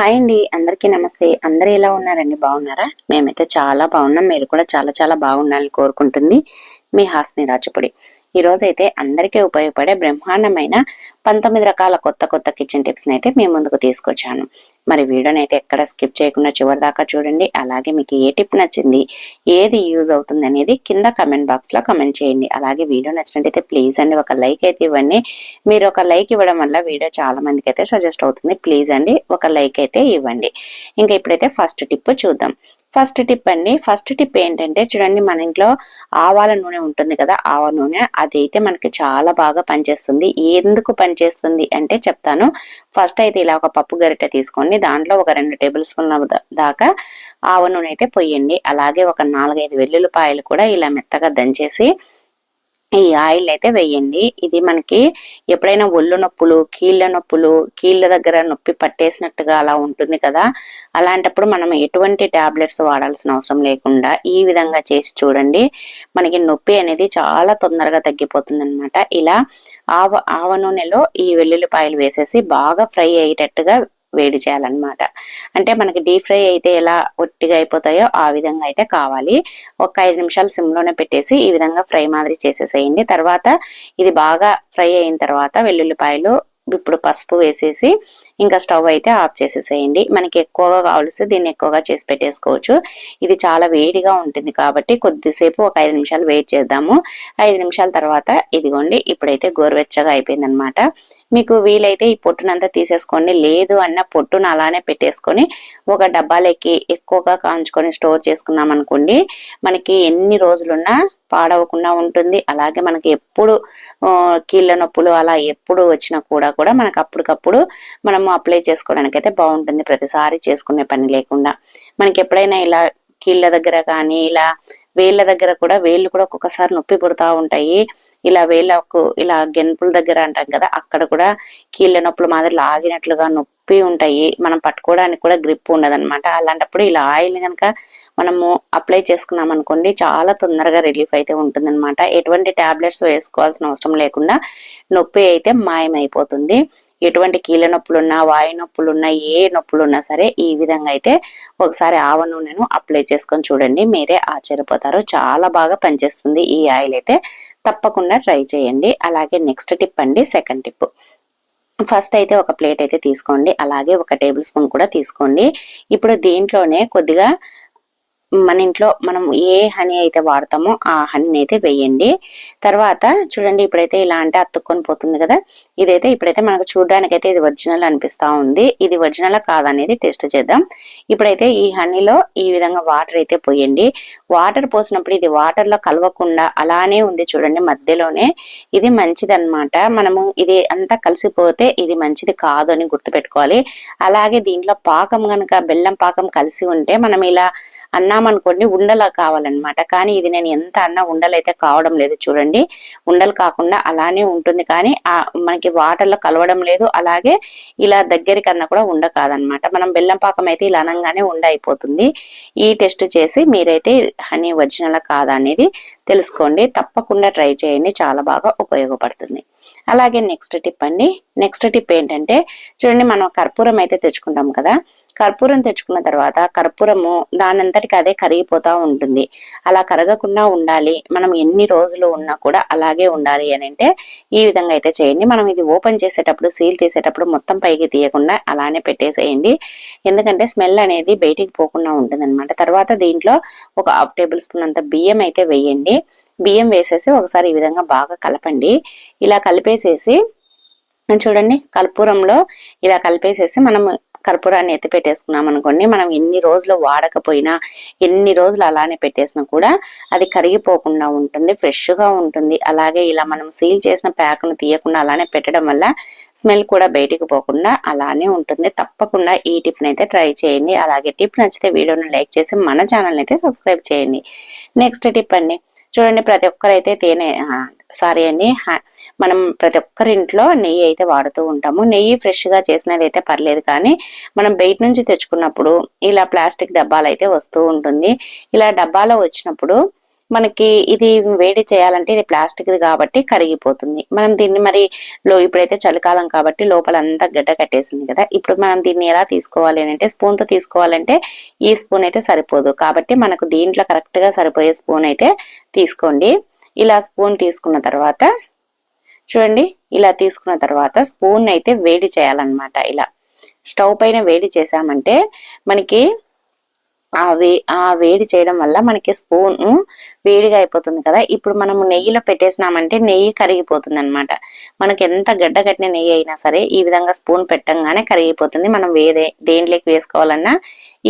Hi అండి. అందరికీ నమస్తే. అందరూ ఎలా ఉన్నారండి? బాగున్నారా? మేమైతే చాలా బాగున్నాం. మీరు కూడా చాలా చాలా బాగుండాలని కోరుకుంటుంది. మీ హాస్ని రాజపుడి ఈ రోజు అయితే అందరికీ ఉపయోగపడే బ్రహ్మాండమైన పంతొమ్మిది రకాల కొత్త కొత్త కిచెన్ టిప్స్ అయితే మీ ముందుకు తీసుకొచ్చాను. మరి వీడియోని అయితే ఎక్కడ స్కిప్ చేయకుండా చివరి దాకా చూడండి. అలాగే మీకు ఏ టిప్ నచ్చింది ఏది యూజ్ అవుతుంది అనేది కింద కమెంట్ బాక్స్లో కమెంట్ చేయండి. అలాగే వీడియో నచ్చినట్టయితే ప్లీజ్ అండి ఒక లైక్ అయితే ఇవ్వండి. మీరు ఒక లైక్ ఇవ్వడం వల్ల వీడియో చాలా మందికి అయితే సజెస్ట్ అవుతుంది. ప్లీజ్ అండి ఒక లైక్ అయితే ఇవ్వండి. ఇంకా ఇప్పుడైతే ఫస్ట్ టిప్ చూద్దాం. ఫస్ట్ టిప్ అండి. ఫస్ట్ టిప్ ఏంటంటే చూడండి మన ఇంట్లో ఆవాల నూనె ఉంటుంది కదా ఆవ నూనె అది అయితే మనకి చాలా బాగా పనిచేస్తుంది. ఎందుకు పనిచేస్తుంది అంటే చెప్తాను. ఫస్ట్ అయితే ఇలా ఒక పప్పు గరిటె తీసుకోండి. దాంట్లో ఒక రెండు టేబుల్ స్పూన్ల దాకా ఆవ నూనె అయితే పొయ్యండి అలాగే ఒక నాలుగైదు వెల్లుల్లిపాయలు కూడా ఇలా మెత్తగా దంచేసి ఈ ఆయిల్ అయితే వేయండి. ఇది మనకి ఎప్పుడైనా ఒళ్ళు నొప్పులు కీళ్ళ నొప్పులు కీళ్ళ దగ్గర నొప్పి పట్టేసినట్టుగా అలా ఉంటుంది కదా. అలాంటప్పుడు మనం ఎటువంటి టాబ్లెట్స్ వాడాల్సిన అవసరం లేకుండా ఈ విధంగా చేసి చూడండి. మనకి నొప్పి అనేది చాలా తొందరగా తగ్గిపోతుంది అనమాట ఇలా ఆవ ఆవ నూనెలో ఈ వెల్లుల్లిపాయలు వేసేసి బాగా ఫ్రై అయ్యేటట్టుగా వేడి చేయాలన్నమాట. అంటే మనకి డీప్ ఫ్రై అయితే ఎలా ఒట్టిగా అయిపోతాయో ఆ విధంగా అయితే కావాలి. ఒక ఐదు నిమిషాలు సిమ్లోనే పెట్టేసి ఈ విధంగా ఫ్రై మాదిరి చేసేసేయండి. తర్వాత ఇది బాగా ఫ్రై అయిన తర్వాత వెల్లుల్లిపాయలు ఇప్పుడు పసుపు వేసేసి ఇంకా స్టవ్ అయితే ఆఫ్ చేసేసేయండి. మనకి ఎక్కువగా కావలిస్తే దీన్ని ఎక్కువగా చేసి పెట్టేసుకోవచ్చు. ఇది చాలా వేడిగా ఉంటుంది కాబట్టి కొద్దిసేపు ఒక ఐదు నిమిషాలు వెయిట్ చేద్దాము. ఐదు నిమిషాల తర్వాత ఇదిగోండి ఇప్పుడైతే గోరువెచ్చగా అయిపోయిందనమాట మీకు వీలైతే ఈ పొట్టునంతా తీసేసుకోండి. లేదు అన్న పొట్టును అలానే పెట్టేసుకొని ఒక డబ్బాలకి ఎక్కువగా కాంచుకొని స్టోర్ చేసుకున్నాం అనుకోండి మనకి ఎన్ని రోజులున్నా పాడవకుండా ఉంటుంది. అలాగే మనకి ఎప్పుడు కీళ్ళ నొప్పులు అలా ఎప్పుడు వచ్చినా కూడా కూడా మనకు అప్పటికప్పుడు మనము అప్లై చేసుకోవడానికి అయితే బాగుంటుంది. ప్రతిసారి చేసుకునే పని లేకుండా. మనకి ఎప్పుడైనా ఇలా కీళ్ళ దగ్గర కానీ ఇలా వేళ్ళ దగ్గర కూడా వేళ్ళు కూడా ఒక్కొక్కసారి నొప్పి పుడతా ఉంటాయి. ఇలా వేళ్ళకు ఇలా గెంపుల దగ్గర అంటాం కదా అక్కడ కూడా కీళ్ళ నొప్పులు మాదిరి లాగినట్లుగా నొప్పి ఉంటాయి. మనం పట్టుకోవడానికి కూడా గ్రిప్ ఉండదన్నమాట. అలాంటప్పుడు ఇలా ఆయిల్ కనుక మనము అప్లై చేసుకున్నాం అనుకోండి చాలా తొందరగా రిలీఫ్ అయితే ఉంటుందన్నమాట. ఎటువంటి టాబ్లెట్స్ వేసుకోవాల్సిన అవసరం లేకుండా నొప్పి అయితే మాయమైపోతుంది. ఎటువంటి కీళ్ళ నొప్పులున్నా వాయు నొప్పులున్నా ఏ నొప్పులున్నా సరే ఈ విధంగా అయితే ఒకసారి ఆవ నూనెను అప్లై చేసుకొని చూడండి. మీరే ఆశ్చర్యపోతారు. చాలా బాగా పనిచేస్తుంది ఈ ఆయిల్ అయితే. తప్పకుండా ట్రై చేయండి. అలాగే నెక్స్ట్ టిప్ అండి సెకండ్ టిప్. ఫస్ట్ అయితే ఒక ప్లేట్ అయితే తీసుకోండి. అలాగే ఒక టేబుల్ స్పూన్ కూడా తీసుకోండి. ఇప్పుడు దీంట్లోనే కొద్దిగా మన ఇంట్లో మనం ఏ హనీ అయితే వాడతామో ఆ హనీని అయితే వేయండి. తర్వాత చూడండి ఇప్పుడైతే ఇలా అంటే అతుక్కొని పోతుంది కదా. ఇదైతే ఇప్పుడైతే మనకు చూడడానికి అయితే ఇది ఒరిజినల్ అనిపిస్తా ఉంది. ఇది ఒరిజినల్ కాదనేది టెస్ట్ చేద్దాం. ఇప్పుడైతే ఈ హనీలో ఈ విధంగా వాటర్ అయితే పోయండి. వాటర్ పోసినప్పుడు ఇది వాటర్లో కలవకుండా అలానే ఉంది చూడండి మధ్యలోనే. ఇది మంచిది అన్నమాట మనము ఇది అంతా కలిసిపోతే ఇది మంచిది కాదు అని గుర్తుపెట్టుకోవాలి. అలాగే దీంట్లో పాకం కనుక బెల్లం పాకం కలిసి ఉంటే మనం ఇలా అన్నామనుకోండి ఉండలా కావాలన్నమాట. కానీ ఇది నేను ఎంత అన్నా ఉండలైతే కావడం లేదు చూడండి. ఉండలు కాకుండా అలానే ఉంటుంది. కానీ ఆ మనకి వాటర్లో కలవడం లేదు. అలాగే ఇలా దగ్గరికి అన్నా కూడా ఉండ కాదనమాట మనం బెల్లం పాకం అయితే ఇలా అనగానే ఉండ అయిపోతుంది. ఈ టెస్ట్ చేసి మీరైతే హనీ ఒరిజినల్ కాదా అనేది తెలుసుకోండి. తప్పకుండా ట్రై చేయండి. చాలా బాగా ఉపయోగపడుతుంది. అలాగే నెక్స్ట్ టిప్ అండి. నెక్స్ట్ టిప్ ఏంటంటే చూడండి మనం కర్పూరం అయితే తెచ్చుకుంటాం కదా. కర్పూరం తెచ్చుకున్న తర్వాత కర్పూరము దానంతటికి అదే కరిగిపోతూ ఉంటుంది. అలా కరగకుండా ఉండాలి. మనం ఎన్ని రోజులు ఉన్నా కూడా అలాగే ఉండాలి అని అంటే ఈ విధంగా అయితే చేయండి. మనం ఇది ఓపెన్ చేసేటప్పుడు సీల్ తీసేటప్పుడు మొత్తం పైకి తీయకుండా అలానే పెట్టేసేయండి. ఎందుకంటే స్మెల్ అనేది బయటికి పోకుండా ఉంటుంది తర్వాత దీంట్లో ఒక హాఫ్ టేబుల్ స్పూన్ అంత బియ్యం అయితే వేయండి. బియ్యం వేసేసి ఒకసారి ఈ విధంగా బాగా కలపండి. ఇలా కలిపేసేసి చూడండి కర్పూరంలో ఇలా కలిపేసేసి మనం కర్పూరాన్ని ఎత్తి పెట్టేసుకున్నాం అనుకోండి మనం ఎన్ని రోజులు వాడకపోయినా ఎన్ని రోజులు అలానే పెట్టేసినా కూడా అది కరిగిపోకుండా ఉంటుంది ఫ్రెష్గా ఉంటుంది. అలాగే ఇలా మనం సీల్ చేసిన ప్యాక్ను తీయకుండా అలానే పెట్టడం వల్ల స్మెల్ కూడా బయటికి పోకుండా అలానే ఉంటుంది. తప్పకుండా ఈ టిప్ అయితే ట్రై చేయండి. అలాగే టిప్ నచ్చితే వీడియోని లైక్ చేసి మన ఛానల్ అయితే సబ్స్క్రైబ్ చేయండి. నెక్స్ట్ టిప్ అండి. చూడండి ప్రతి ఒక్కరైతే తేనె సారీ అండి మనం ప్రతి ఒక్కరి ఇంట్లో నెయ్యి అయితే వాడుతూ ఉంటాము. నెయ్యి ఫ్రెష్గా చేసినది అయితే పర్లేదు కానీ మనం బయట నుంచి తెచ్చుకున్నప్పుడు ఇలా ప్లాస్టిక్ డబ్బాలు అయితే వస్తూ ఉంటుంది. ఇలా డబ్బాలో వచ్చినప్పుడు మనకి ఇది వేడి చేయాలంటే ఇది ప్లాస్టిక్ కాబట్టి కరిగిపోతుంది. మనం దీన్ని మరి లో ఇప్పుడైతే చలికాలం కాబట్టి లోపల అంతా గడ్డ కట్టేసింది కదా. ఇప్పుడు మనం దీన్ని ఎలా తీసుకోవాలి అంటే స్పూన్తో తీసుకోవాలంటే ఈ స్పూన్ అయితే సరిపోదు. కాబట్టి మనకు దీంట్లో కరెక్ట్గా సరిపోయే స్పూన్ అయితే తీసుకోండి. ఇలా స్పూన్ తీసుకున్న తర్వాత చూడండి ఇలా తీసుకున్న తర్వాత స్పూన్ అయితే వేడి చేయాలన్నమాట ఇలా. స్టవ్ పైన వేడి చేసామంటే మనకి ఆ వే ఆ వేడి చేయడం వల్ల మనకి స్పూన్ వేడిగా అయిపోతుంది కదా. ఇప్పుడు మనము నెయ్యిలో పెట్టేసినామంటే నెయ్యి కరిగిపోతుంది అనమాట మనకి ఎంత గడ్డ కట్టిన నెయ్యి అయినా సరే ఈ విధంగా స్పూన్ పెట్టంగానే కరిగిపోతుంది. మనం వేరే దేంట్లోకి వేసుకోవాలన్నా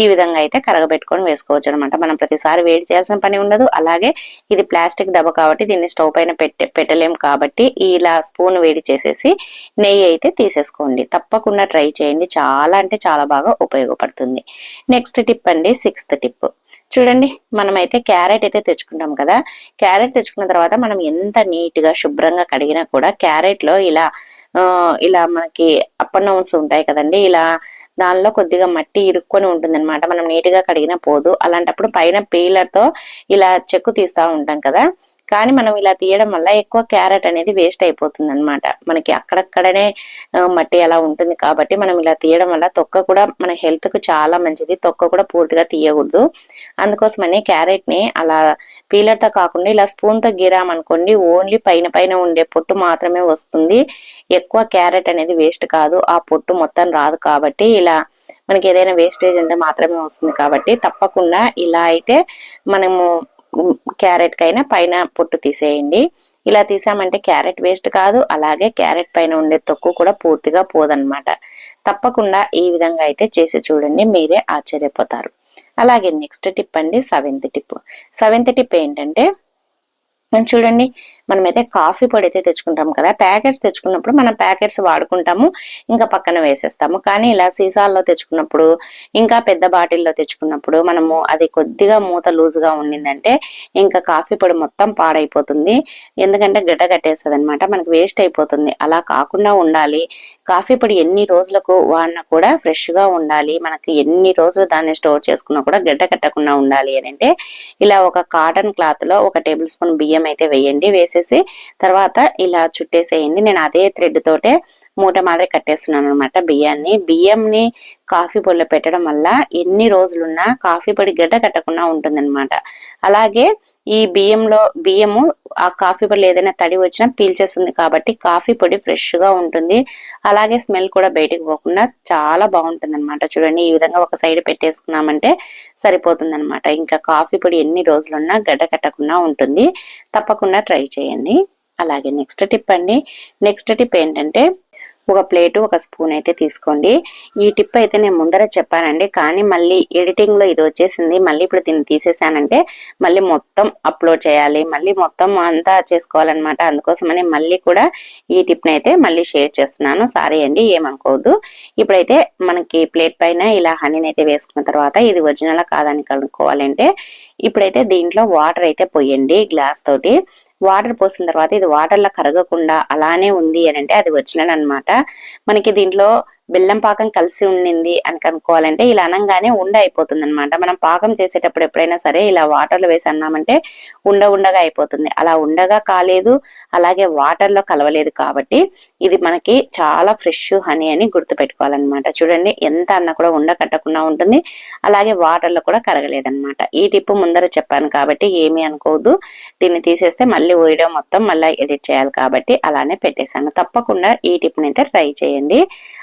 ఈ విధంగా అయితే కరగబెట్టుకొని వేసుకోవచ్చు అనమాట మనం ప్రతిసారి వేడి చేయాల్సిన పని ఉండదు. అలాగే ఇది ప్లాస్టిక్ డబ్బ కాబట్టి దీన్ని స్టవ్ పైన పెట్టే పెట్టలేము కాబట్టి ఇలా స్పూన్ వేడి చేసేసి నెయ్యి అయితే తీసేసుకోండి. తప్పకుండా ట్రై చేయండి. చాలా అంటే చాలా బాగా ఉపయోగపడుతుంది. నెక్స్ట్ టిప్ అండి సిక్స్త్ టిప్. చూడండి మనమైతే క్యారెట్ అయితే తెచ్చుకుంటాం కదా. క్యారెట్ తెచ్చుకున్న తర్వాత మనం ఎంత నీట్గా శుభ్రంగా కడిగినా కూడా క్యారెట్లో ఇలా ఇలా మనకి అప్పన్నౌన్స్ ఉంటాయి కదండి. ఇలా దానిలో కొద్దిగా మట్టి ఇరుక్కొని ఉంటుంది అనమాట మనం నీట్గా కడిగినా పోదు. అలాంటప్పుడు పైన పీలర్తో ఇలా చెక్కు తీస్తా ఉంటాం కదా. కానీ మనం ఇలా తీయడం వల్ల ఎక్కువ క్యారెట్ అనేది వేస్ట్ అయిపోతుంది అనమాట మనకి అక్కడక్కడనే మట్టి అలా ఉంటుంది కాబట్టి మనం ఇలా తీయడం వల్ల తొక్క కూడా మన హెల్త్కు చాలా మంచిది. తొక్క కూడా పూర్తిగా తీయకూడదు. అందుకోసమని క్యారెట్ని అలా పీలర్తో కాకుండా ఇలా స్పూన్తో గీరామనుకోండి ఓన్లీ పైన పైన ఉండే పొట్టు మాత్రమే వస్తుంది. ఎక్కువ క్యారెట్ అనేది వేస్ట్ కాదు. ఆ పొట్టు మొత్తం రాదు కాబట్టి ఇలా మనకి ఏదైనా వేస్టేజ్ అంటే మాత్రమే వస్తుంది కాబట్టి తప్పకుండా ఇలా అయితే మనము క్యారెట్ కైనా పైన పొట్టు తీసేయండి. ఇలా తీసామంటే క్యారెట్ వేస్ట్ కాదు అలాగే క్యారెట్ పైన ఉండే తొక్కు కూడా పూర్తిగా పోదనమాట తప్పకుండా ఈ విధంగా అయితే చేసి చూడండి మీరే ఆశ్చర్యపోతారు. అలాగే నెక్స్ట్ టిప్ అండి సెవెంత్ టిప్. సెవెంత్ టిప్ ఏంటంటే చూడండి మనమైతే కాఫీ పొడి అయితే తెచ్చుకుంటాం కదా ప్యాకెట్స్ తెచ్చుకున్నప్పుడు మనం ప్యాకెట్స్ వాడుకుంటాము ఇంకా పక్కన వేసేస్తాము. కానీ ఇలా సీసాల్లో తెచ్చుకున్నప్పుడు ఇంకా పెద్ద బాటిల్లో తెచ్చుకున్నప్పుడు మనము అది కొద్దిగా మూత లూజ్గా ఉండిందంటే ఇంకా కాఫీ పొడి మొత్తం పాడైపోతుంది. ఎందుకంటే గడ్డ కట్టేస్తుంది అనమాట మనకి వేస్ట్ అయిపోతుంది. అలా కాకుండా ఉండాలి. కాఫీ పొడి ఎన్ని రోజులకు వాడినా కూడా ఫ్రెష్గా ఉండాలి. మనకి ఎన్ని రోజులు దాన్ని స్టోర్ చేసుకున్నా కూడా గడ్డ కట్టకుండా ఉండాలి అని అంటే ఇలా ఒక కాటన్ క్లాత్లో ఒక టేబుల్ స్పూన్ బియ్యం అయితే వేయండి. వేసి చేసేసి తర్వాత ఇలా చుట్టేసేయండి. నేను అదే థ్రెడ్ తోటే మూట మాదిరి కట్టేస్తున్నాను అనమాట బియ్యాన్ని. బియ్యంని కాఫీ పొడిలో పెట్టడం వల్ల ఎన్ని రోజులున్నా కాఫీ పొడి గడ్డ కట్టకుండా ఉంటుందన్నమాట. అలాగే ఈ బియ్యంలో బియ్యము ఆ కాఫీ పొడి ఏదైనా తడి వచ్చినా పీల్చేస్తుంది కాబట్టి కాఫీ పొడి ఫ్రెష్గా ఉంటుంది. అలాగే స్మెల్ కూడా బయటకు పోకుండా చాలా బాగుంటుంది అనమాట చూడండి ఈ విధంగా ఒక సైడ్ పెట్టేసుకున్నామంటే సరిపోతుంది అనమాట ఇంకా కాఫీ పొడి ఎన్ని రోజులున్నా గడ్డ కట్టకుండా ఉంటుంది. తప్పకుండా ట్రై చేయండి. అలాగే నెక్స్ట్ టిప్ అండి. నెక్స్ట్ టిప్ ఏంటంటే ఒక ప్లేటు ఒక స్పూన్ అయితే తీసుకోండి. ఈ టిప్ అయితే నేను ముందర చెప్పానండి. కానీ మళ్ళీ ఎడిటింగ్లో ఇది వచ్చేసింది. మళ్ళీ ఇప్పుడు దీన్ని తీసేసానంటే మళ్ళీ మొత్తం అప్లోడ్ చేయాలి. మళ్ళీ మొత్తం అంతా చేసుకోవాలన్నమాట. అందుకోసమని మళ్ళీ కూడా ఈ టిప్ని అయితే మళ్ళీ షేర్ చేస్తున్నాను. సారీ అండి ఏమనుకోవద్దు. ఇప్పుడైతే మనకి ప్లేట్ పైన ఇలా హనీని అయితే వేసుకున్న తర్వాత ఇది ఒరిజినల్ కాదని కనుక్కోవాలంటే ఇప్పుడైతే దీంట్లో వాటర్ అయితే పోయండి గ్లాస్ తోటి. వాటర్ పోసిన తర్వాత ఇది వాటర్లో కరగకుండా అలానే ఉంది అని అంటే అది ఒరిజినల్ అనమాట మనకి దీంట్లో బెల్లం పాకం కలిసి ఉండింది అని కనుక్కోవాలంటే ఇలా అనంగానే ఉండ అయిపోతుంది అనమాట మనం పాకం చేసేటప్పుడు ఎప్పుడైనా సరే ఇలా వాటర్లో వేసి అన్నామంటే ఉండ ఉండగా అయిపోతుంది. అలా ఉండగా కాలేదు అలాగే వాటర్లో కలవలేదు కాబట్టి ఇది మనకి చాలా ఫ్రెష్ హనీ అని గుర్తుపెట్టుకోవాలన్నమాట. చూడండి ఎంత అన్న కూడా ఉండ కట్టకుండా ఉంటుంది అలాగే వాటర్లో కూడా కరగలేదన్నమాట. ఈ టిప్పు ముందర చెప్పాను కాబట్టి ఏమీ అనుకోవద్దు. దీన్ని తీసేస్తే మళ్ళీ వీడియో మొత్తం మళ్ళీ ఎడిట్ చేయాలి కాబట్టి అలానే పెట్టేశాను. తప్పకుండా ఈ టిప్ని అయితే ట్రై చేయండి.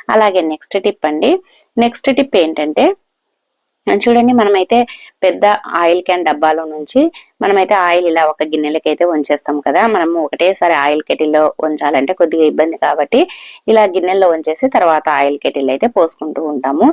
అలాగే నెక్స్ట్ టిప్ అండి. నెక్స్ట్ టిప్ ఏంటంటే చూడండి మనమైతే పెద్ద ఆయిల్ క్యాన్ డబ్బాలో నుంచి మనమైతే ఆయిల్ ఇలా ఒక గిన్నెలకి అయితే వంచేస్తాం కదా. మనము ఒకటేసారి ఆయిల్ కెటిల్లో ఉంచాలంటే కొద్దిగా ఇబ్బంది కాబట్టి ఇలా గిన్నెల్లో ఉంచేసి తర్వాత ఆయిల్ కెటిల్ అయితే పోసుకుంటూ ఉంటాము.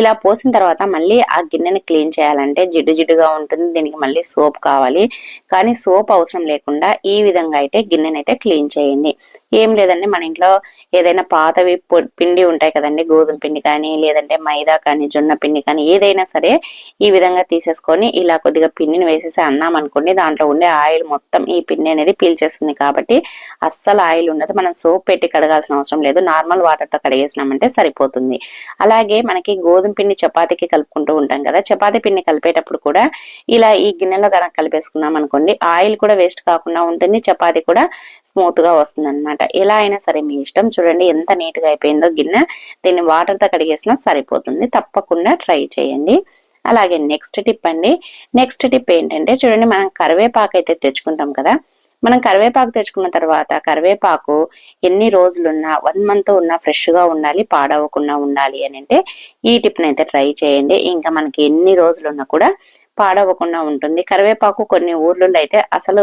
ఇలా పోసిన తర్వాత మళ్ళీ ఆ గిన్నెని క్లీన్ చేయాలంటే జిడ్డు జిడ్డుగా ఉంటుంది. దీనికి మళ్ళీ సోప్ కావాలి. కానీ సోప్ అవసరం లేకుండా ఈ విధంగా అయితే గిన్నెనైతే క్లీన్ చేయండి. ఏం లేదండి మన ఇంట్లో ఏదైనా పాతవి పిండి ఉంటాయి కదండి. గోధుమ పిండి కానీ లేదంటే మైదా కానీ జొన్న పిండి కానీ ఏదైనా సరే ఈ విధంగా తీసేసుకొని ఇలా కొద్దిగా పిండిని వేసేసి అన్నాం అనుకోండి దాంట్లో ఉండే ఆయిల్ మొత్తం ఈ పిండి అనేది పీల్చేస్తుంది కాబట్టి అస్సలు ఆయిల్ ఉండదు. మనం సోప్ పెట్టి కడగాల్సిన అవసరం లేదు. నార్మల్ వాటర్తో కడిగేసినామంటే సరిపోతుంది. అలాగే మనకి గోధుమ పిండి చపాతీకి కలుపుకుంటూ ఉంటాం కదా చపాతీ పిండి కలిపేటప్పుడు కూడా ఇలా ఈ గిన్నెలో కనుక కలిపేసుకున్నాం అనుకోండి ఆయిల్ కూడా వేస్ట్ కాకుండా ఉంటుంది చపాతీ కూడా స్మూత్గా వస్తుంది అనమాట ఎలా అయినా సరే మీ ఇష్టం. చూడండి ఎంత నీట్గా అయిపోయిందో గిన్నె. దీన్ని వాటర్తో కడిగేసినా సరిపోతుంది. తప్పకుండా ట్రై చేయండి. అలాగే నెక్స్ట్ టిప్ అండి. నెక్స్ట్ టిప్ ఏంటంటే చూడండి మనం కరివేపాకు అయితే తెచ్చుకుంటాం కదా. మనం కరివేపాకు తెచ్చుకున్న తర్వాత కరివేపాకు ఎన్ని రోజులున్నా వన్ మంత్ ఉన్నా ఫ్రెష్గా ఉండాలి పాడవకుండా ఉండాలి అని అంటే ఈ టిప్ని అయితే ట్రై చేయండి. ఇంకా మనకి ఎన్ని రోజులున్నా కూడా పాడవకుండా ఉంటుంది. కరివేపాకు కొన్ని ఊర్లలో అయితే అసలు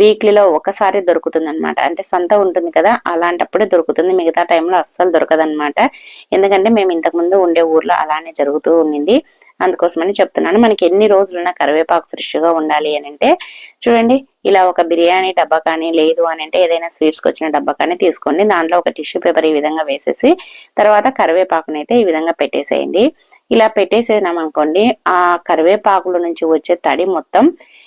వీక్లీలో ఒకసారి దొరుకుతుంది అనమాట అంటే సంత ఉంటుంది కదా అలాంటప్పుడే దొరుకుతుంది. మిగతా టైంలో అస్సలు దొరకదనమాట ఎందుకంటే మేము ఇంతకు ముందు ఉండే ఊర్లో అలానే జరుగుతూ ఉండింది. అందుకోసమని చెప్తున్నాను. మనకి ఎన్ని రోజులున్నా కరివేపాకు ఫ్రెష్గా ఉండాలి అని అంటే చూడండి ఇలా ఒక బిర్యానీ డబ్బా కానీ లేదు అని అంటే ఏదైనా స్వీట్స్కి వచ్చిన డబ్బా కానీ తీసుకోండి. దాంట్లో ఒక టిష్యూ పేపర్ ఈ విధంగా వేసేసి తర్వాత కరివేపాకుని అయితే ఈ విధంగా పెట్టేసేయండి. ఇలా పెట్టేసేనాం అనుకోండి ఆ కరివేపాకుల నుంచి వచ్చే తడి మొత్తం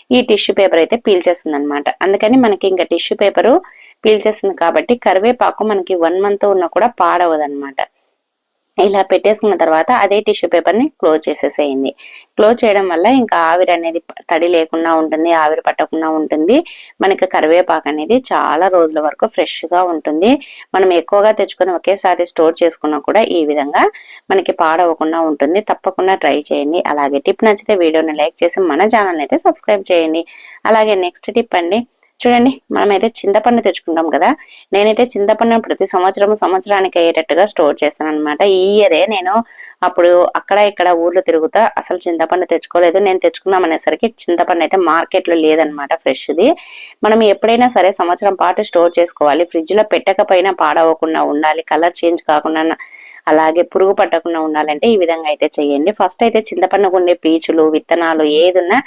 ఈ టిష్యూ పేపర్ అయితే పీల్చేస్తుంది అనమాట అందుకని మనకి ఇంకా టిష్యూ పేపర్ పీల్చేస్తుంది కాబట్టి కరివేపాకు మనకి వన్ మంత్ ఉన్నా కూడా పాడవదు అనమాట ఇలా పెట్టేసుకున్న తర్వాత అదే టిష్యూ పేపర్ని క్లోజ్ చేసేసేయండి. క్లోజ్ చేయడం వల్ల ఇంకా ఆవిరి అనేది తడి లేకుండా ఉంటుంది ఆవిరి పట్టకుండా ఉంటుంది. మనకి కరివేపాకు అనేది చాలా రోజుల వరకు ఫ్రెష్గా ఉంటుంది. మనం ఎక్కువగా తెచ్చుకొని ఒకేసారి స్టోర్ చేసుకున్నా కూడా ఈ విధంగా మనకి పాడవకుండా ఉంటుంది. తప్పకుండా ట్రై చేయండి. అలాగే టిప్ నచ్చితే వీడియోని లైక్ చేసి మన ఛానల్ అయితే సబ్స్క్రైబ్ చేయండి. అలాగే నెక్స్ట్ టిప్ అండి. చూడండి మనమైతే చింతపండు తెచ్చుకుంటాం కదా. నేనైతే చింతపండు ప్రతి సంవత్సరం సంవత్సరానికి అయ్యేటట్టుగా స్టోర్ చేస్తాను అనమాట ఈ ఇయరే నేను అప్పుడు అక్కడ ఇక్కడ ఊర్లో తిరుగుతా అసలు చింతపండు తెచ్చుకోలేదు. నేను తెచ్చుకుందాం అనేసరికి చింతపండు అయితే మార్కెట్లో లేదనమాట ఫ్రెష్ది. మనం ఎప్పుడైనా సరే సంవత్సరం పాటు స్టోర్ చేసుకోవాలి. ఫ్రిడ్జ్లో పెట్టకపోయినా పాడవకుండా ఉండాలి. కలర్ చేంజ్ కాకుండా అలాగే పురుగు పట్టకుండా ఉండాలంటే ఈ విధంగా అయితే చేయండి. ఫస్ట్ అయితే చింతపండుకు ఉండే పీచులు విత్తనాలు ఏదున్నా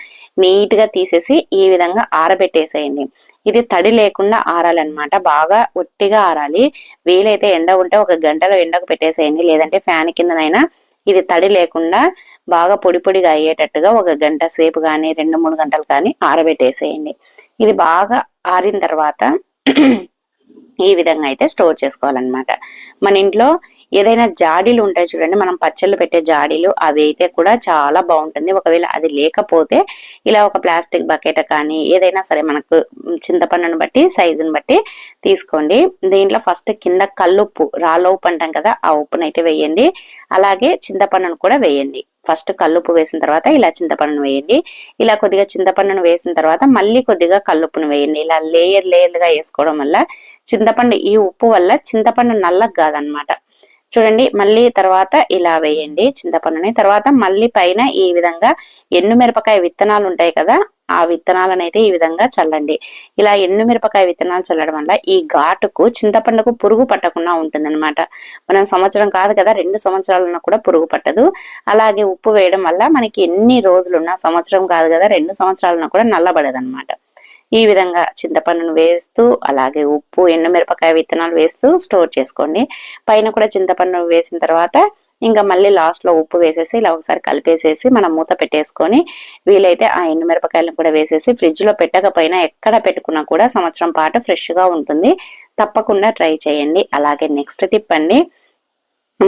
నీట్గా తీసేసి ఈ విధంగా ఆరబెట్టేసేయండి. ఇది తడి లేకుండా ఆరాలన్నమాట. బాగా ఒట్టిగా ఆరాలి. వీలైతే ఎండ ఉంటే ఒక గంటలో ఎండకు పెట్టేసేయండి. లేదంటే ఫ్యాన్ కిందనైనా ఇది తడి లేకుండా బాగా పొడి పొడిగా అయ్యేటట్టుగా ఒక గంట సేపు కానీ రెండు మూడు గంటలు కానీ ఆరబెట్టేసేయండి. ఇది బాగా ఆరిన తర్వాత ఈ విధంగా అయితే స్టోర్ చేసుకోవాలన్నమాట. మన ఇంట్లో ఏదైనా జాడీలు ఉంటాయి చూడండి మనం పచ్చళ్ళు పెట్టే జాడీలు అవి అయితే కూడా చాలా బాగుంటుంది. ఒకవేళ అది లేకపోతే ఇలా ఒక ప్లాస్టిక్ బకెట్ కానీ ఏదైనా సరే మనకు చింతపండును బట్టి సైజుని బట్టి తీసుకోండి. దీంట్లో ఫస్ట్ కింద కల్లుప్పు రాళ్ళ ఉప్పు అంటాం కదా ఆ ఉప్పునైతే అయితే వేయండి. అలాగే చింతపండును కూడా వేయండి. ఫస్ట్ కల్లుప్పు వేసిన తర్వాత ఇలా చింతపండును వేయండి. ఇలా కొద్దిగా చింతపండును వేసిన తర్వాత మళ్ళీ కొద్దిగా కల్లుప్పును వేయండి. ఇలా లేయర్ లేయర్గా వేసుకోవడం వల్ల చింతపండు ఈ ఉప్పు వల్ల చింతపండు నల్లగా కాదనమాట. చూడండి మళ్ళీ తర్వాత ఇలా వేయండి చింతపండుని. తర్వాత మళ్ళీ పైన ఈ విధంగా ఎన్ను మిరపకాయ విత్తనాలు ఉంటాయి కదా ఆ విత్తనాలను అయితే ఈ విధంగా చల్లండి. ఇలా ఎన్ను మిరపకాయ విత్తనాలు చల్లడం వల్ల ఈ ఘాటుకు చింతపండుకు పురుగు పట్టకుండా ఉంటుందన్నమాట. మనం సంవత్సరం కాదు కదా రెండు సంవత్సరాలున్నా కూడా పురుగు పట్టదు. అలాగే ఉప్పు వేయడం వల్ల మనకి ఎన్ని రోజులున్నా సంవత్సరం కాదు కదా రెండు సంవత్సరాలున్నా కూడా నల్లబడదు అనమాట ఈ విధంగా చింతపండును వేస్తూ అలాగే ఉప్పు ఎండుమిరపకాయ విత్తనాలు వేస్తూ స్టోర్ చేసుకోండి. పైన కూడా చింతపండు వేసిన తర్వాత ఇంకా మళ్ళీ లాస్ట్లో ఉప్పు వేసేసి ఇలా ఒకసారి కలిపేసేసి మనం మూత పెట్టేసుకొని వీలైతే ఆ ఎండుమిరపకాయలను కూడా వేసేసి ఫ్రిడ్జ్లో పెట్టకపోయినా ఎక్కడ పెట్టుకున్నా కూడా సంవత్సరం పాటు ఫ్రెష్గా ఉంటుంది. తప్పకుండా ట్రై చేయండి. అలాగే నెక్స్ట్ టిప్ అండి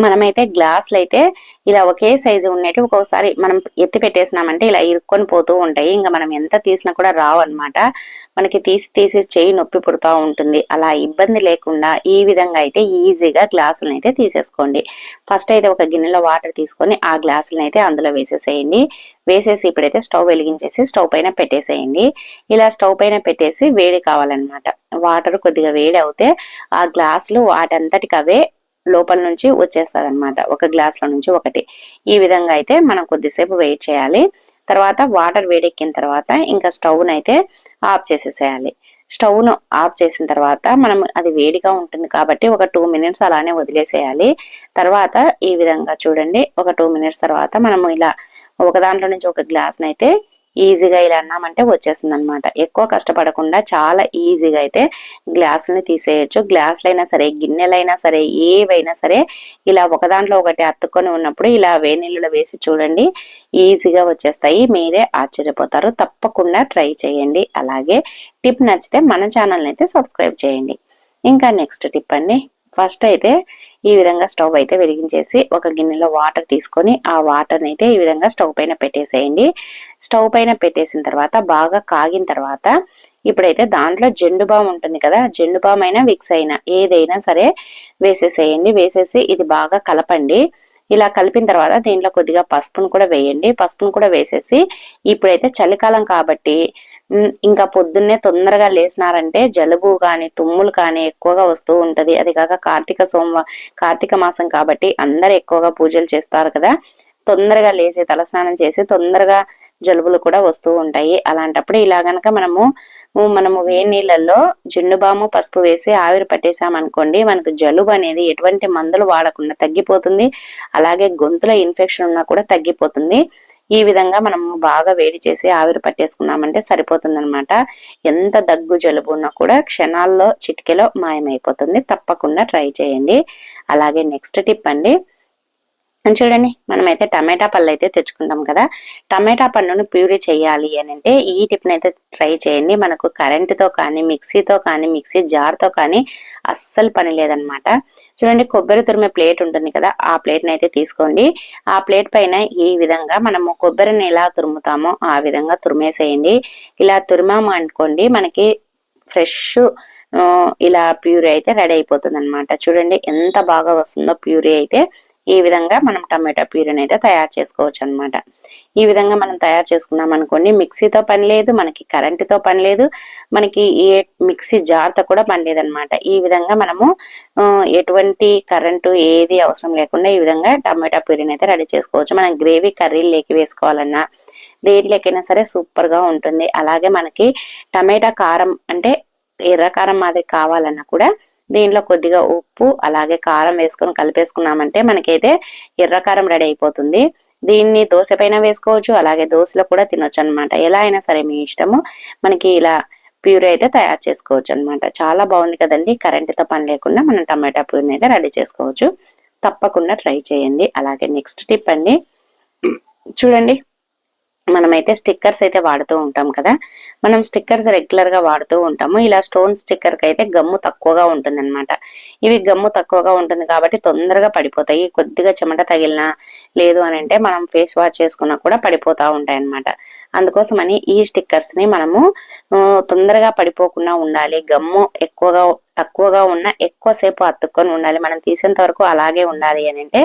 మనమైతే గ్లాసులు అయితే ఇలా ఒకే సైజు ఉండేవి ఒక్కొక్కసారి మనం ఎత్తి పెట్టేసినామంటే ఇలా ఇరుక్కొని పోతూ ఉంటాయి. ఇంకా మనం ఎంత తీసినా కూడా రావు అనమాట మనకి తీసి తీసి చేయి నొప్పి పుడుతూ ఉంటుంది. అలా ఇబ్బంది లేకుండా ఈ విధంగా అయితే ఈజీగా గ్లాసులను అయితే తీసేసుకోండి. ఫస్ట్ అయితే ఒక గిన్నెలో వాటర్ తీసుకొని ఆ గ్లాసులను అయితే అందులో వేసేసేయండి. వేసేసి ఇప్పుడైతే స్టవ్ వెలిగించేసి స్టవ్ పైన పెట్టేసేయండి. ఇలా స్టవ్ పైన పెట్టేసి వేడి కావాలన్నమాట. వాటర్ కొద్దిగా వేడి అవుతే ఆ గ్లాసులు వాటంతటికి అవే లోపల నుంచి వచ్చేస్తుంది అనమాట ఒక గ్లాస్లో నుంచి ఒకటి. ఈ విధంగా అయితే మనం కొద్దిసేపు వెయిట్ చేయాలి. తర్వాత వాటర్ వేడెక్కిన తర్వాత ఇంకా స్టవ్ను అయితే ఆఫ్ చేసేసేయాలి. స్టవ్ను ఆఫ్ చేసిన తర్వాత మనం అది వేడిగా ఉంటుంది కాబట్టి ఒక టూ మినిట్స్ అలానే వదిలేసేయాలి. తర్వాత ఈ విధంగా చూడండి. ఒక టూ మినిట్స్ తర్వాత మనము ఇలా ఒక దాంట్లో నుంచి ఒక గ్లాస్ని అయితే ఈజీగా ఇలా అన్నామంటే వచ్చేస్తుంది అనమాట ఎక్కువ కష్టపడకుండా చాలా ఈజీగా అయితే గ్లాసులని తీసేయచ్చు. గ్లాసులైనా సరే గిన్నెలైనా సరే ఏవైనా సరే ఇలా ఒక దాంట్లో ఒకటి అత్తుకొని ఉన్నప్పుడు ఇలా వేనీళ్ళలో వేసి చూడండి ఈజీగా వచ్చేస్తాయి. మీరే ఆశ్చర్యపోతారు. తప్పకుండా ట్రై చేయండి. అలాగే టిప్ నచ్చితే మన ఛానల్ని అయితే సబ్స్క్రైబ్ చేయండి. ఇంకా నెక్స్ట్ టిప్ అండి. ఫస్ట్ అయితే ఈ విధంగా స్టవ్ అయితే వెలిగించేసి ఒక గిన్నెలో వాటర్ తీసుకొని ఆ వాటర్ని అయితే ఈ విధంగా స్టవ్ పైన పెట్టేసేయండి. స్టవ్ పైన పెట్టేసిన తర్వాత బాగా కాగిన తర్వాత ఇప్పుడైతే దాంట్లో జెండు బామ్ ఉంటుంది కదా జెండు బామ్ అయినా విక్స్ అయినా ఏదైనా సరే వేసేసేయండి. వేసేసి ఇది బాగా కలపండి. ఇలా కలిపిన తర్వాత దీంట్లో కొద్దిగా పసుపును కూడా వేయండి. పసుపును కూడా వేసేసి ఇప్పుడైతే చలికాలం కాబట్టి ఇంకా పొద్దున్నే తొందరగా లేసినారంటే జలుబు కానీ తుమ్ములు కానీ ఎక్కువగా వస్తూ ఉంటుంది. అది కాక కార్తీక సోమవ కార్తీక మాసం కాబట్టి అందరు ఎక్కువగా పూజలు చేస్తారు కదా. తొందరగా లేచి తలస్నానం చేసి తొందరగా జలుబులు కూడా వస్తూ ఉంటాయి. అలాంటప్పుడు ఇలా గనక మనము మనము వేడి నీళ్ళల్లో జున్నుబాము పసుపు వేసి ఆవిరి పట్టేసామనుకోండి మనకు జలుబు అనేది ఎటువంటి మందులు వాడకుండా తగ్గిపోతుంది. అలాగే గొంతులో ఇన్ఫెక్షన్ ఉన్నా కూడా తగ్గిపోతుంది. ఈ విధంగా మనం బాగా వేడి చేసి ఆవిరి పట్టేసుకున్నామంటే సరిపోతుంది అనమాట ఎంత దగ్గు జలుబు ఉన్నా కూడా క్షణాల్లో చిటికెలో మాయమైపోతుంది. తప్పకుండా ట్రై చేయండి. అలాగే నెక్స్ట్ టిప్ అండి. చూడండి మనమైతే టమాటా పళ్ళు అయితే తెచ్చుకుంటాం కదా. టమాటా పన్నును ప్యూరీ చేయాలి అని అంటే ఈ టిప్ని అయితే ట్రై చేయండి. మనకు కరెంటుతో కానీ మిక్సీతో కానీ మిక్సీ జార్తో కానీ అస్సలు పని లేదనమాట. చూడండి కొబ్బరి తురిమే ప్లేట్ ఉంటుంది కదా ఆ ప్లేట్ని అయితే తీసుకోండి. ఆ ప్లేట్ పైన ఈ విధంగా మనము కొబ్బరిని ఎలా తురుముతామో ఆ విధంగా తురిమేసేయండి. ఇలా తురిమాము అనుకోండి మనకి ఫ్రెష్ ఇలా ప్యూరీ అయితే రెడీ అయిపోతుంది అనమాట చూడండి ఎంత బాగా వస్తుందో ప్యూరీ అయితే. ఈ విధంగా మనం టమాటా ప్యూరీని అయితే తయారు చేసుకోవచ్చు అనమాట ఈ విధంగా మనం తయారు చేసుకున్నాం అనుకోండి మిక్సీతో పని లేదు మనకి కరెంటుతో పని లేదు మనకి ఏ మిక్సీ జార్తో కూడా పని లేదనమాట ఈ విధంగా మనము ఎటువంటి కరెంటు ఏది అవసరం లేకుండా ఈ విధంగా టమాటా ప్యూరీని అయితే రెడీ చేసుకోవచ్చు. మనం గ్రేవీ కర్రీలోకి వేసుకోవాలన్నా దేంట్లోకైనా సరే సూపర్గా ఉంటుంది. అలాగే మనకి టమాటా కారం అంటే ఎర్ర కారం మాదిరి కావాలన్నా కూడా దీనిలో కొద్దిగా ఉప్పు అలాగే కారం వేసుకొని కలిపేసుకున్నామంటే మనకైతే ఎర్రకారం రెడీ అయిపోతుంది. దీన్ని దోశ పైన వేసుకోవచ్చు అలాగే దోశలో కూడా తినొచ్చు అనమాట ఎలా అయినా సరే మీ ఇష్టము మనకి ఇలా ప్యూరీ అయితే తయారు చేసుకోవచ్చు అనమాట చాలా బాగుంది కదండి కరెంటుతో పని లేకుండా మనం టమాటా ప్యూరీని అయితే రెడీ చేసుకోవచ్చు. తప్పకుండా ట్రై చేయండి. అలాగే నెక్స్ట్ టిప్ అండి చూడండి. మనమైతే స్టిక్కర్స్ అయితే వాడుతూ ఉంటాం కదా. మనం స్టిక్కర్స్ రెగ్యులర్గా వాడుతూ ఉంటాము. ఇలా స్టోన్ స్టిక్కర్కి అయితే గమ్ము తక్కువగా ఉంటుంది అనమాట ఇవి గమ్ము తక్కువగా ఉంటుంది కాబట్టి తొందరగా పడిపోతాయి. కొద్దిగా చెమట తగిలినా లేదు అని అంటే మనం ఫేస్ వాష్ చేసుకున్నా కూడా పడిపోతా ఉంటాయి అనమాట అందుకోసమని ఈ స్టిక్కర్స్ని మనము తొందరగా పడిపోకుండా ఉండాలి. గమ్ము ఎక్కువగా తక్కువగా ఉన్న ఎక్కువసేపు అతుక్కొని ఉండాలి. మనం తీసేంత వరకు అలాగే ఉండాలి అని అంటే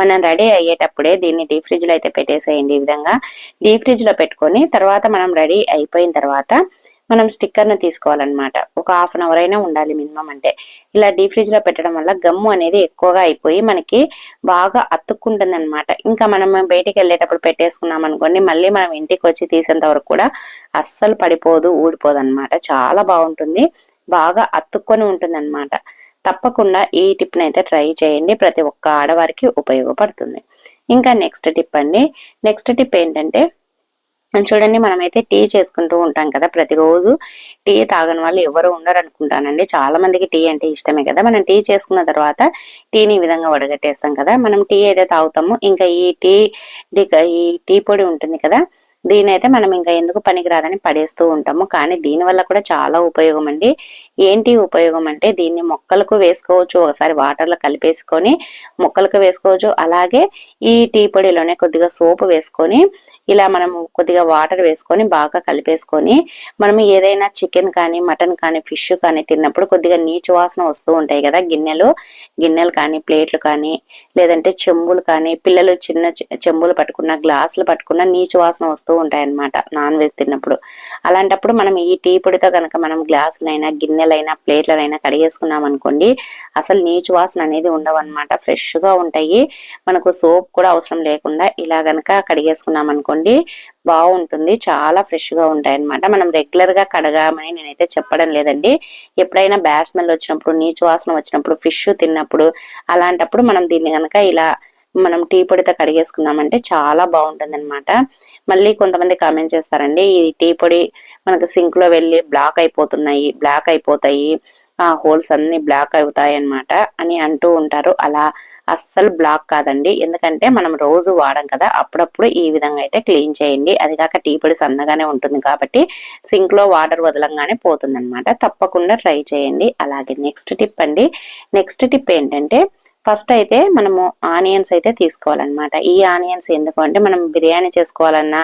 మనం రెడీ అయ్యేటప్పుడే దీన్ని డీప్ ఫ్రిడ్జ్లో అయితే పెట్టేసేయండి ఈ విధంగా. డీప్ ఫ్రిడ్జ్లో పెట్టుకొని తర్వాత మనం రెడీ అయిపోయిన తర్వాత మనం స్టిక్కర్ను తీసుకోవాలన్నమాట. ఒక హాఫ్ అన్ అవర్ అయినా ఉండాలి మినిమం అంటే. ఇలా డీప్ ఫ్రిడ్జ్లో పెట్టడం వల్ల గమ్ము అనేది ఎక్కువగా అయిపోయి మనకి బాగా అతుక్కుంటుంది అనమాట ఇంకా మనం బయటికి వెళ్ళేటప్పుడు పెట్టేసుకున్నాం అనుకోండి మళ్ళీ మనం ఇంటికి వచ్చి తీసేంత వరకు కూడా అస్సలు పడిపోదు ఊడిపోదు అనమాట చాలా బాగుంటుంది. బాగా అతుక్కొని ఉంటుందన్నమాట. తప్పకుండా ఈ టిప్ని అయితే ట్రై చేయండి. ప్రతి ఒక్క ఆడవారికి ఉపయోగపడుతుంది. ఇంకా నెక్స్ట్ టిప్ అండి. నెక్స్ట్ టిప్ ఏంటంటే చూడండి మనమైతే టీ చేసుకుంటూ ఉంటాం కదా ప్రతిరోజు టీ తాగని వాళ్ళు ఎవరు ఉండరు అనుకుంటానండి చాలా మందికి టీ అంటే ఇష్టమే కదా. మనం టీ చేసుకున్న తర్వాత టీని ఈ విధంగా వడగట్టేస్తాం కదా. మనం టీ అయితే తాగుతాము ఇంకా ఈ టీ ఈ టీ పొడి ఉంటుంది కదా దీని అయితే మనం ఇంకా ఎందుకు పనికిరాదని పడేస్తూ ఉంటాము. కానీ దీని వల్ల కూడా చాలా ఉపయోగం అండి. ఏంటి ఉపయోగం అంటే దీన్ని మొక్కలకు వేసుకోవచ్చు ఒకసారి వాటర్లో కలిపేసుకొని మొక్కలకు వేసుకోవచ్చు. అలాగే ఈ టీ పొడిలోనే కొద్దిగా సోపు వేసుకొని ఇలా మనము కొద్దిగా వాటర్ వేసుకొని బాగా కలిపేసుకొని మనం ఏదైనా చికెన్ కానీ మటన్ కానీ ఫిష్ కానీ తిన్నప్పుడు కొద్దిగా నీచు వాసన వస్తూ ఉంటాయి కదా. గిన్నెలు గిన్నెలు కానీ ప్లేట్లు కానీ లేదంటే చెంబులు కానీ పిల్లలు చిన్న చెంబులు పట్టుకున్న గ్లాసులు పట్టుకున్న నీచు వాసన వస్తూ ఉంటాయి అన్నమాట నాన్ వెజ్ తిన్నప్పుడు. అలాంటప్పుడు మనం ఈ టీ పొడితో కనుక మనం గ్లాసులైనా గిన్నెలైనా ప్లేట్లైనా కడిగేసుకున్నాం అనుకోండి అసలు నీచు వాసన అనేది ఉండవు అనమాట ఫ్రెష్గా ఉంటాయి. మనకు సోప్ కూడా అవసరం లేకుండా ఇలా గనక కడిగేసుకున్నాం అనుకోండి బాగుంటుంది. చాలా ఫ్రెష్గా ఉంటాయి అనమాట మనం రెగ్యులర్గా కడగామని నేనైతే చెప్పడం లేదండి. ఎప్పుడైనా బ్యాడ్ స్మెల్ వచ్చినప్పుడు నీచు వాసన వచ్చినప్పుడు ఫిష్ తిన్నప్పుడు అలాంటప్పుడు మనం దీన్ని కనుక ఇలా మనం టీ పొడితో కడిగేసుకున్నామంటే చాలా బాగుంటుంది అనమాట మళ్ళీ కొంతమంది కామెంట్ చేస్తారండి ఈ టీ పొడి మనకు సింక్లో వెళ్ళి బ్లాక్ అయిపోతున్నాయి బ్లాక్ అయిపోతాయి ఆ హోల్స్ అన్ని బ్లాక్ అవుతాయి అన్నమాట అని అంటూ ఉంటారు. అలా అస్సలు బ్లాక్ కాదండి. ఎందుకంటే మనం రోజు వాడం కదా అప్పుడప్పుడు ఈ విధంగా అయితే క్లీన్ చేయండి. అది కాక టీ పొడి సన్నగానే ఉంటుంది కాబట్టి సింక్లో వాటర్ వదలంగానే పోతుంది తప్పకుండా ట్రై చేయండి. అలాగే నెక్స్ట్ టిప్ అండి. నెక్స్ట్ టిప్ ఏంటంటే ఫస్ట్ అయితే మనము ఆనియన్స్ అయితే తీసుకోవాలన్నమాట. ఈ ఆనియన్స్ ఎందుకు అంటే మనం బిర్యానీ చేసుకోవాలన్నా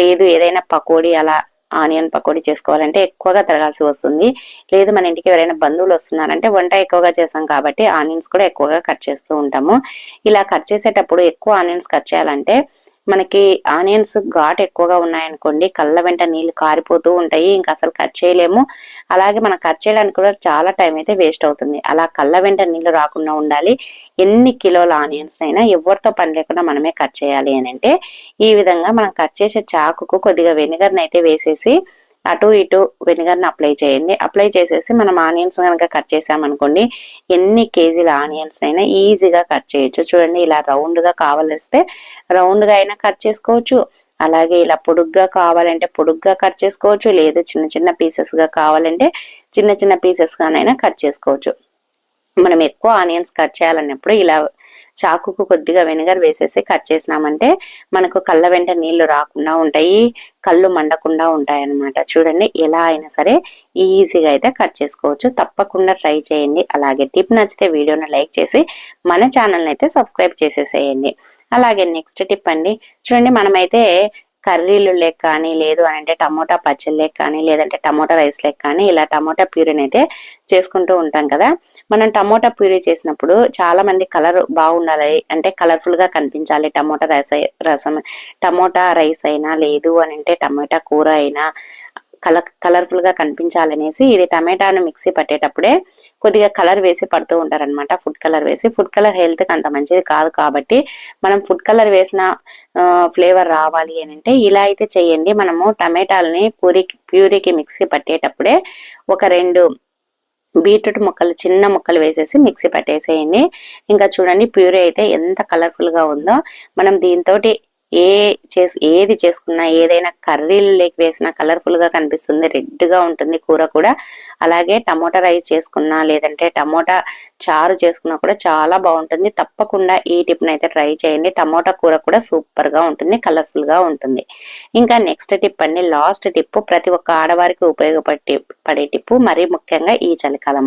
లేదు ఏదైనా పకోడీ అలా ఆనియన్ పకోడీ చేసుకోవాలంటే ఎక్కువగా తిరగాల్సి వస్తుంది. లేదు మన ఇంటికి ఎవరైనా బంధువులు వస్తున్నారంటే వంట ఎక్కువగా చేసాం కాబట్టి ఆనియన్స్ కూడా ఎక్కువగా కట్ చేస్తూ ఉంటాము. ఇలా కట్ చేసేటప్పుడు ఎక్కువ ఆనియన్స్ కట్ చేయాలంటే మనకి ఆనియన్స్ ఘాట్ ఎక్కువగా ఉన్నాయనుకోండి కళ్ళ వెంట నీళ్ళు కారిపోతూ ఉంటాయి ఇంకా అసలు కట్ చేయలేము. అలాగే మనం కట్ చేయడానికి కూడా చాలా టైం అయితే వేస్ట్ అవుతుంది. అలా కళ్ళ వెంట నీళ్ళు రాకుండా ఉండాలి. ఎన్ని కిలోల ఆనియన్స్ అయినా ఎవరితో పని లేకుండా మనమే కట్ చేయాలి అని అంటే ఈ విధంగా మనం కట్ చేసే చాకుకు కొద్దిగా వెనిగర్ని అయితే వేసేసి అటు ఇటు వెనిగర్ని అప్లై చేయండి. అప్లై చేసేసి మనం ఆనియన్స్ కనుక కట్ చేసామనుకోండి ఎన్ని కేజీల ఆనియన్స్ అయినా ఈజీగా కట్ చేయొచ్చు. చూడండి ఇలా రౌండ్గా కావాలిస్తే రౌండ్గా అయినా కట్ చేసుకోవచ్చు. అలాగే ఇలా పొడుగ్గా కావాలంటే పొడుగ్గా కట్ చేసుకోవచ్చు. లేదు చిన్న చిన్న పీసెస్గా కావాలంటే చిన్న చిన్న పీసెస్గానైనా కట్ చేసుకోవచ్చు. మనం ఎక్కువ ఆనియన్స్ కట్ చేయాలన్నప్పుడు ఇలా చాకుకు కొద్దిగా వెనిగర్ వేసేసి కట్ చేసినామంటే మనకు కళ్ళ వెంట నీళ్ళు రాకుండా ఉంటాయి కళ్ళు మండకుండా ఉంటాయి అన్నమాట చూడండి ఎలా అయినా సరే ఈజీగా అయితే కట్ చేసుకోవచ్చు. తప్పకుండా ట్రై చేయండి. అలాగే టిప్ నచ్చితే వీడియోని లైక్ చేసి మన ఛానల్ని అయితే సబ్స్క్రైబ్ చేసేసేయండి. అలాగే నెక్స్ట్ టిప్ అండి. చూడండి మనమైతే కర్రీలు లెక్క కానీ లేదు అని అంటే టమోటా పచ్చడి కానీ లేదంటే టమోటా రైస్ లెక్క కానీ ఇలా టమోటా ప్యూరీని అయితే చేసుకుంటూ ఉంటాం కదా. మనం టమోటా ప్యూరీ చేసినప్పుడు చాలా మంది కలర్ బాగుండాలి అంటే కలర్ఫుల్గా కనిపించాలి. Tomato rice rasam tomato rice అయినా లేదు అని అంటే టమోటా కూర అయినా కలర్ కలర్ఫుల్గా కనిపించాలనేసి ఇది టమాటాను మిక్సీ పట్టేటప్పుడే కొద్దిగా కలర్ వేసి పడుతూ ఉంటారనమాట ఫుడ్ కలర్ వేసి. ఫుడ్ కలర్ హెల్త్కి అంత మంచిది కాదు కాబట్టి మనం ఫుడ్ కలర్ వేసిన ఫ్లేవర్ రావాలి అని అంటే ఇలా అయితే చేయండి. మనము టమాటాలని పూరి ప్యూరీకి మిక్సీ పట్టేటప్పుడే ఒక రెండు బీట్రూట్ ముక్కలు చిన్న ముక్కలు వేసేసి మిక్సీ పట్టేసేయండి. ఇంకా చూడండి ప్యూరీ అయితే ఎంత కలర్ఫుల్గా ఉందో. మనం దీంతో ఏ చేసు ఏది చేసుకున్నా ఏదైనా కర్రీలు లేక వేసినా కలర్ఫుల్గా కనిపిస్తుంది. రెడ్గా ఉంటుంది కూర కూడా. అలాగే టమోటా రైస్ చేసుకున్నా లేదంటే టమోటా చారు చేసుకున్నా కూడా చాలా బాగుంటుంది. తప్పకుండా ఈ టిప్ అయితే ట్రై చేయండి. టమోటా కూర కూడా సూపర్గా ఉంటుంది కలర్ఫుల్గా ఉంటుంది. ఇంకా నెక్స్ట్ టిప్ అండి లాస్ట్ టిప్. ప్రతి ఒక్క ఆడవారికి ఉపయోగపడే పడే టిప్పు మరీ ముఖ్యంగా ఈ చలికాలం.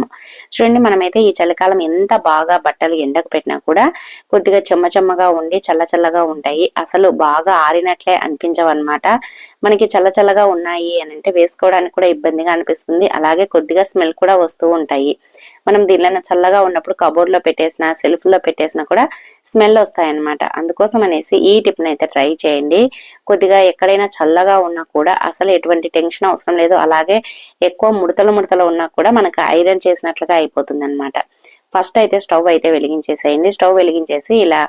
చూడండి మనమైతే ఈ చలికాలం ఎంత బాగా బట్టలు ఎండకు పెట్టినా కూడా కొద్దిగా చెమ్మ చెమ్మగా ఉండి చల్ల చల్లగా ఉంటాయి. అసలు బాగా ఆరినట్లే అనిపించవన్నమాట. మనకి చల్ల చల్లగా ఉన్నాయి అని అంటే వేసుకోవడానికి కూడా ఇబ్బందిగా అనిపిస్తుంది. అలాగే కొద్దిగా స్మెల్ కూడా వస్తూ ఉంటాయి. మనం దీనిలో చల్లగా ఉన్నప్పుడు కబోర్డ్లో పెట్టేసిన సెల్ఫ్లో పెట్టేసినా కూడా స్మెల్ వస్తాయన్నమాట. అందుకోసం అనేసి ఈ టిప్ని అయితే ట్రై చేయండి. కొద్దిగా ఎక్కడైనా చల్లగా ఉన్నా కూడా అసలు ఎటువంటి టెన్షన్ అవసరం లేదు. అలాగే ఎక్కువ ముడతలు ముడతలు ఉన్నా కూడా మనకు ఐరన్ చేసినట్లుగా అయిపోతుంది అనమాట ఫస్ట్ అయితే స్టవ్ అయితే వెలిగించేసేయండి. స్టవ్ వెలిగించేసి ఇలా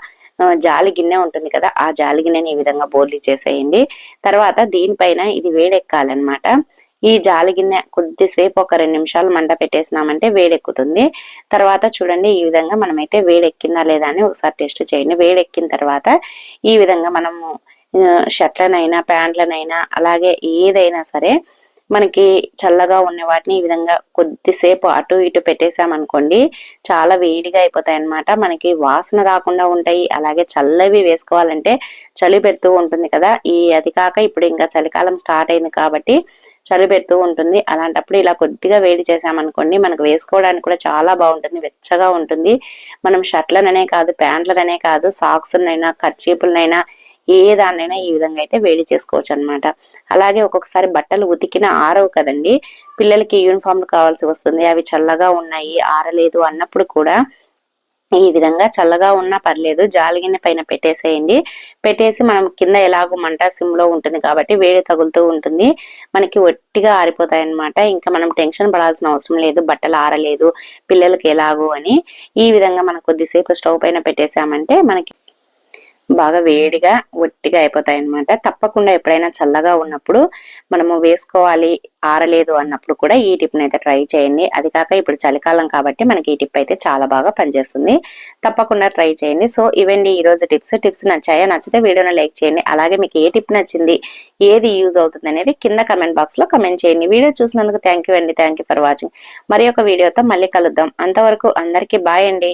జాలి గిన్నె ఉంటుంది కదా ఆ జాలి గిన్నెని ఈ విధంగా బోర్లీ చేసేయండి. తర్వాత దీనిపైన ఇది వేడెక్కాలన్నమాట. ఈ జాలి గిన్నె కొద్దిసేపు ఒక రెండు నిమిషాలు మంట పెట్టేసినామంటే వేడెక్కుతుంది. తర్వాత చూడండి ఈ విధంగా మనమైతే వేడెక్కిందా లేదా అని ఒకసారి టెస్ట్ చేయండి. వేడెక్కిన తర్వాత ఈ విధంగా మనము షర్ట్లనైనా ప్యాంట్లనైనా అలాగే ఏదైనా సరే మనకి చల్లగా ఉన్న వాటిని ఈ విధంగా కొద్దిసేపు అటు ఇటు పెట్టేసామనుకోండి చాలా వేడిగా అయిపోతాయి అనమాట మనకి వాసన రాకుండా ఉంటాయి. అలాగే చల్లవి వేసుకోవాలంటే చలి పెడుతూ ఉంటుంది కదా. ఈ అది కాక ఇప్పుడు ఇంకా చలికాలం స్టార్ట్ అయింది కాబట్టి చలి పెడుతూ ఉంటుంది. అలాంటప్పుడు ఇలా కొద్దిగా వేడి చేసామనుకోండి మనకు వేసుకోవడానికి కూడా చాలా బాగుంటుంది వెచ్చగా ఉంటుంది. మనం షర్ట్లననే కాదు ప్యాంట్లననే కాదు సాక్స్నైనా కర్చీపులనైనా ఏ దాన్నైనా ఈ విధంగా అయితే వేడి చేసుకోవచ్చు అనమాట అలాగే ఒక్కొక్కసారి బట్టలు ఉతికిన ఆరవు కదండి పిల్లలకి యూనిఫామ్లు కావాల్సి వస్తుంది. అవి చల్లగా ఉన్నాయి ఆరలేదు అన్నప్పుడు కూడా ఈ విధంగా చల్లగా ఉన్నా పర్లేదు. జాలిగిన్నె పైన పెట్టేసేయండి. పెట్టేసి మనం కింద ఎలాగో మంట సిమ్లో ఉంటుంది కాబట్టి వేడి తగులుతూ ఉంటుంది. మనకి ఒట్టిగా ఆరిపోతాయి అనమాట ఇంకా మనం టెన్షన్ పడాల్సిన అవసరం లేదు. బట్టలు ఆరలేదు. పిల్లలకి ఎలాగో అని ఈ విధంగా మనం కొద్దిసేపు స్టవ్ పైన పెట్టేసామంటే మనకి బాగా వేడిగా ఒట్టిగా అయిపోతాయి అన్నమాట తప్పకుండా ఎప్పుడైనా చల్లగా ఉన్నప్పుడు మనము వేసుకోవాలి ఆరలేదు అన్నప్పుడు కూడా ఈ టిప్ అయితే ట్రై చేయండి. అది కాక ఇప్పుడు చలికాలం కాబట్టి మనకి ఈ టిప్ అయితే చాలా బాగా పనిచేస్తుంది. తప్పకుండా ట్రై చేయండి. సో ఇవండి ఈ రోజు టిప్స్. టిప్స్ నచ్చాయా? నచ్చితే వీడియోని లైక్ చేయండి. అలాగే మీకు ఏ టిప్ నచ్చింది? ఏది యూజ్ అవుతుంది అనేది కింద కమెంట్ బాక్స్లో కమెంట్ చేయండి. వీడియో చూసినందుకు థ్యాంక్ యూ అండి. Thank you for watching. మరి ఒక వీడియోతో మళ్ళీ కలుద్దాం. అంతవరకు అందరికీ బాయ్ అండి.